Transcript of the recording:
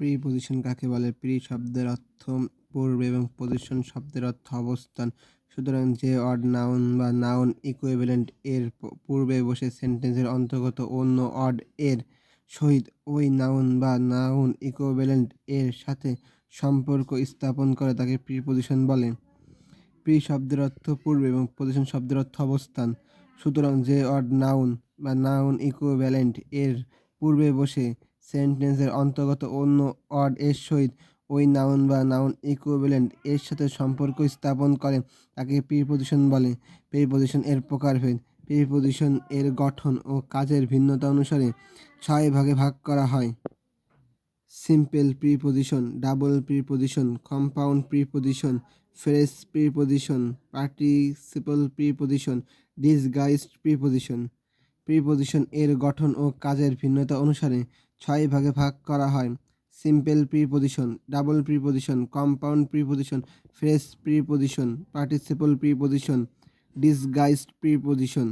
Preposition কাকে বলে? Pre শব্দের অর্থ পূর্বে এবং পজিশন শব্দের অর্থ অবস্থান। সুতরাং যে অড নাউন বা নাউন ইকুইভ্যালেন্ট এর পূর্বে বসে সেন্টেন্সের অন্তর্গত অন্য অড এর সহিত ওই নাউন বা নাউন ইকুইভ্যালেন্ট এর সাথে সম্পর্ক স্থাপন করে তাকে প্রিপজিশন বলে। প্রি শব্দের অর্থ পূর্বে এবং পজিশন শব্দের অর্থ অবস্থান। সুতরাং যে অড নাউন বা নাউন ইকুইভ্যালেন্ট এর পূর্বে বসে সেন্টেন্সের অন্তর্গত অন্য অড এর সহিত ওই নাউন বা নাউন ইকুইভ্যালেন্ট এর সাথে সম্পর্ক স্থাপন করে, তাকে প্রিপজিশন বলে। প্রিপজিশন এর প্রকারভেদ প্রিপজিশন এর গঠন ও কাজের ভিন্নতা অনুসারে ছয় ভাগে ভাগ করা হয়। Simple preposition double preposition compound preposition fresh preposition participle preposition disguised preposition preposition এর গঠন ও কাজের ভিন্নতা অনুসারে ছয় ভাগে ভাগ করা হয়। Simple preposition double preposition compound preposition fresh preposition participle preposition disguised preposition